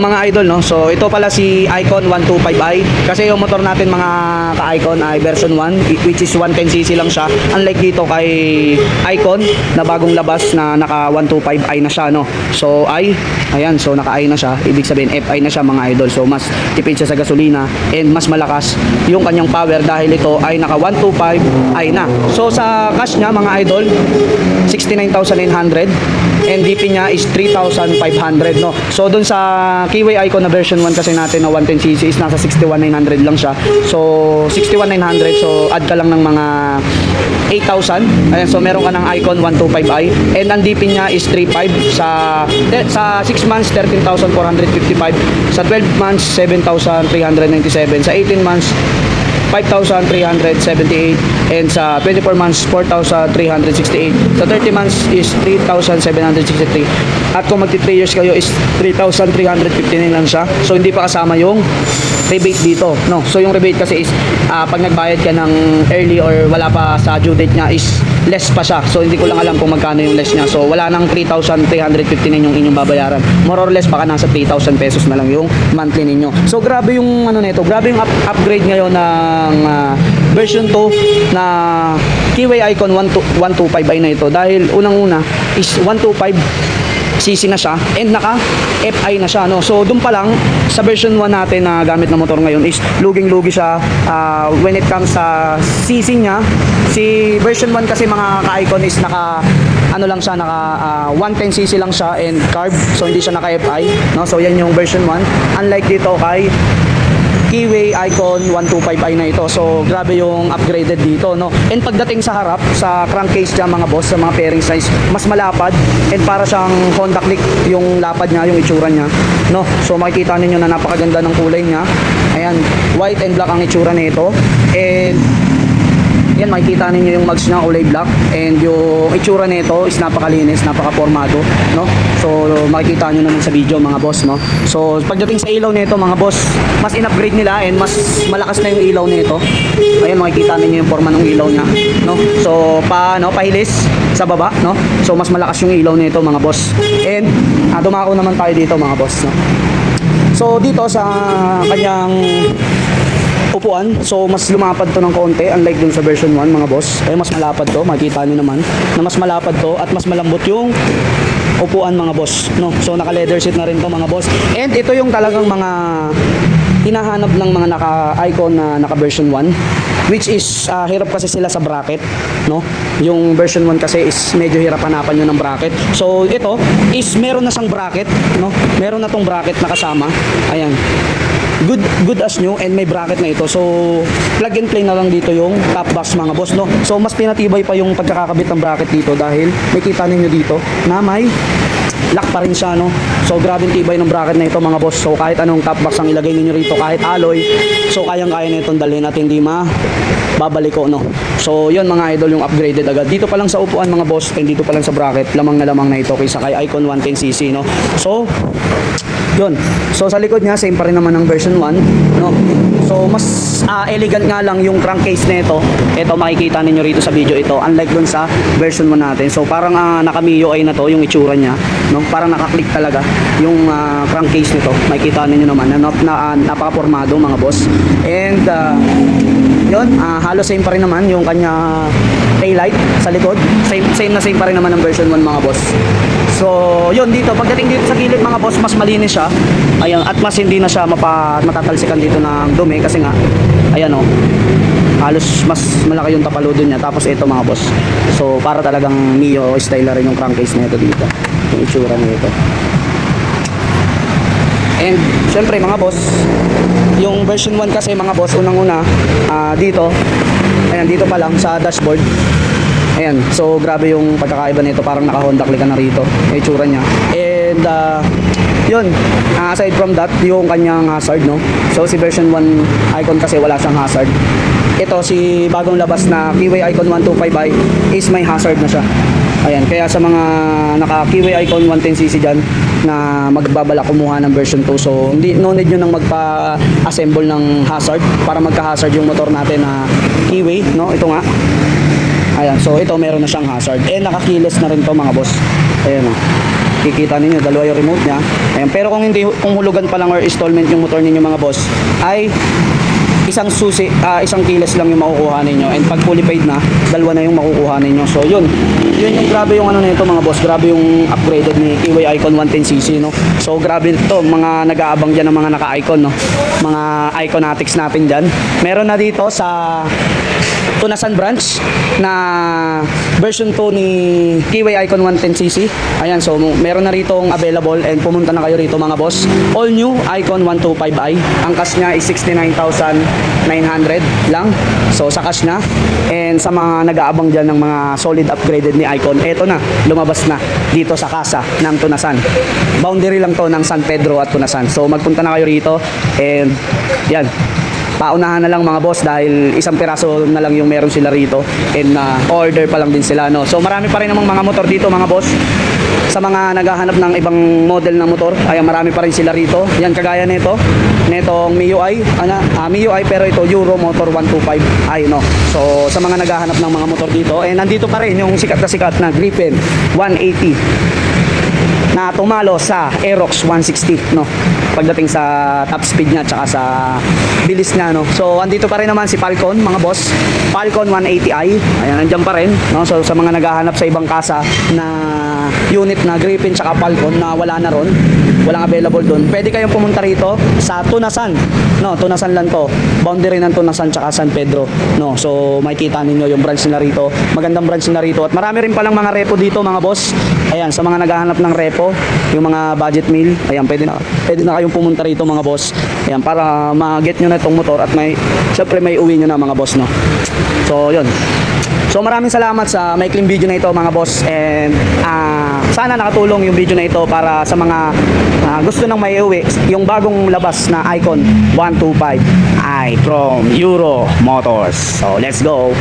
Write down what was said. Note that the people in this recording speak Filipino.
mga idol, no? So ito pala si Icon 125i kasi yung motor natin mga ka-Icon ay version 1 i- which is 110cc lang siya. Unlike dito kay Icon na bagong labas na naka 125i na siya, no? So i, ayan, so naka i na siya. Ibig sabihin FI na siya mga idol. So mas tipid siya sa gasolina and mas malakas yung kanyang power dahil ito ay naka 125i na. So sa cash niya mga idol, 69,900 and DP niya is 3,500 no. So dun sa Kiwi Icon na version 1 kasi natin na 110cc is nasa 61,900 lang siya. So 61,900 so add ka lang ng mga 8,000. Ayan, so meron ka ng Icon 125i and ang DP niya is 3,500 sa sa 6 months 13,455 sa 12 months 7,397 sa 18 months 5,378 and sa 24 months 4,368 sa 30 months is 3,763 at kung magti 3 years kayo is 3,359 lang siya. So hindi pa kasama yung rebate dito no? So yung rebate kasi is ah, pag nagbayad ka ng early or wala pa sa due date niya is less pa siya. So hindi ko lang alam kung magkano yung less niya. So wala nang 3,359 yung inyong babayaran. More or less baka nasa 3,000 pesos na lang yung monthly ninyo. So grabe yung ano nito grabe yung up- upgrade ngayon ng ah, version 2 na Kiwi Icon 125i na ito. Dahil unang-una is 125 CC na siya and naka FI na siya no. So doon pa lang sa version 1 natin na gamit na motor ngayon is luging-lugi siya ah, when it comes sa CC niya. Si version 1 kasi mga ka-icon is naka ano lang siya naka ah, 110cc lang siya and carb so hindi siya naka FI no. So yan yung version 1. Unlike dito kay Kiwi Icon 125i na ito. So, grabe yung upgraded dito, no? And pagdating sa harap, sa crankcase niya mga boss, sa mga fairing size, mas malapad and para siyang Honda Click yung lapad niya, yung itsura niya, no? So, makikita ninyo na napakaganda ng kulay niya. Ayan, white and black ang itsura nito. And yan, makikita ninyo yung mags niya kulay black and yung itsura nito is napakalinis, napaka-formado, no? So, makikita nyo naman sa video mga boss, no? So, pagdating sa ilaw nito mga boss, mas in-upgrade nila and mas malakas na yung ilaw nito. Ayan, makikita ninyo yung forma ng ilaw niya, no? So, pa, no, pahilis sa baba, no? So, mas malakas yung ilaw nito mga boss. And, ah, dumako naman tayo dito mga boss, no? So, dito sa kanyang upuan. So, mas lumapad to ng konti unlike dun sa version 1 mga boss. Eh, mas malapad to. Makikita nyo naman na mas malapad to at mas malambot yung upuan mga boss. No? So, naka leather seat na rin to mga boss. And ito yung talagang mga hinahanap ng mga naka-icon na naka-version 1 which is ah, hirap kasi sila sa bracket no yung version 1 kasi is medyo hirap hanapan nyo ng bracket so ito is meron na siyang bracket no meron na tong bracket na kasama ayan good good as new and may bracket na ito. So, plug and play na lang dito yung top box mga boss, no? So, mas pinatibay pa yung pagkakakabit ng bracket dito dahil may kita ninyo dito na may lock pa rin siya, no? So, grabe yung tibay ng bracket na ito mga boss. So, kahit anong top box ang ilagay ninyo rito, kahit alloy, so kayang-kaya na itong dalhin at hindi ma babalik ko, no? So, yun mga idol yung upgraded agad. Dito pa lang sa upuan mga boss, and dito pa lang sa bracket, lamang na lamang na ito kaysa kay Icon 110cc, no? So, yun. So sa likod niya same pa rin naman ng version 1, no. So mas ah, elegant nga lang yung crankcase nito. Ito makikita ninyo rito sa video ito unlike dun sa version 1 natin. So parang uh, naka MIUI na to yung itsura niya, no. Parang naka-click talaga yung ah, crankcase nito. Makikita ninyo naman na, na, na ah, napaka-formado mga boss. And ah, yun, ah, halos same pa rin naman yung kanya taillight sa likod. Same, same na same pa rin naman ng version 1 mga boss. So, yun dito, pagdating dito sa gilid mga boss, mas malinis siya. Ayan, at mas hindi na siya mapa, matatalsikan dito ng dumi kasi nga, ayan oh, halos mas malaki yung tapaludo niya. Tapos ito mga boss. So, para talagang Mio style na rin yung crankcase nito dito. Yung itsura nito. And syempre mga boss, yung version 1 kasi mga boss, unang-una ah, dito, ayan dito pa lang sa dashboard. Ayan, so grabe yung pagkakaiba nito, parang naka-Honda click na rito, yung itsura niya. And ah, yun, ah, aside from that, yung kanyang hazard, no? So si version 1 icon kasi wala siyang hazard. Ito si bagong labas na Kiwi Icon 125i is may hazard na siya. Ayan, kaya sa mga naka Kiwi Icon 110cc dyan na magbabala kumuha ng version 2 so hindi no need nyo nang magpa-assemble ng hazard para magka-hazard yung motor natin na Kiwi, no? Ito nga. Ayan, so ito meron na siyang hazard. Eh nakakiles na rin to mga boss. Ayan o. Kikita ninyo, dalawa yung remote niya. Ayan, pero kung hindi, kung hulugan pa lang or installment yung motor ninyo mga boss, ay isang susi, ah, isang kilos lang yung makukuha ninyo. And pag fully paid na, dalawa na yung makukuha ninyo. So yun, yun yung grabe yung ano nito mga boss, grabe yung upgraded ni Kiwi Icon 110cc no. So grabe to, mga nag-aabang diyan ng mga naka-icon no. Mga Iconatics natin diyan. Meron na dito sa Tunasan branch na version 2 ni Kiwi Icon 110cc. Ayan, so meron na rito available and pumunta na kayo rito mga boss. All new Icon 125i. Ang cash niya is 69,900 lang. So sa cash na. And sa mga nag-aabang dyan ng mga solid upgraded ni Icon, eto na, lumabas na dito sa kasa ng Tunasan. Boundary lang to ng San Pedro at Tunasan. So magpunta na kayo rito and yan, paunahan na lang mga boss dahil isang piraso na lang yung meron sila rito and na order pa lang din sila no. So marami pa rin namang mga motor dito mga boss. Sa mga naghahanap ng ibang model ng motor, ay marami pa rin sila rito. Yan kagaya nito, netong MIUI, ana, ah, MIUI pero ito Euro Motor 125 ay no. So sa mga naghahanap ng mga motor dito, eh nandito pa rin yung sikat na sikat na Griffin 180 na tumalo sa Aerox 160 no? Pagdating sa top speed niya tsaka sa bilis niya no? So andito pa rin naman si Falcon mga boss. Falcon 180i ayan nandiyan pa rin no? So sa mga naghahanap sa ibang kasa na unit na Griffin tsaka Falcon na wala na ron walang available doon pwede kayong pumunta rito sa Tunasan. No Tunasan lang to. Boundary ng Tunasan tsaka San Pedro. No so makikita ninyo yung branch nila rito. Magandang branch nila rito. At marami rin palang mga repo dito mga boss. Ayan sa mga naghahanap ng repo yung mga budget meal ayan pwede na pwede na kayong pumunta rito mga boss. Ayan para ma-get nyo na itong motor at may syempre may uwi nyo na mga boss no? So yun So maraming salamat sa maikling video na ito mga boss and ah, sana nakatulong yung video na ito para sa mga ah, gusto nang may uwi yung bagong labas na Icon 125 ay from Euro Motors. So let's go.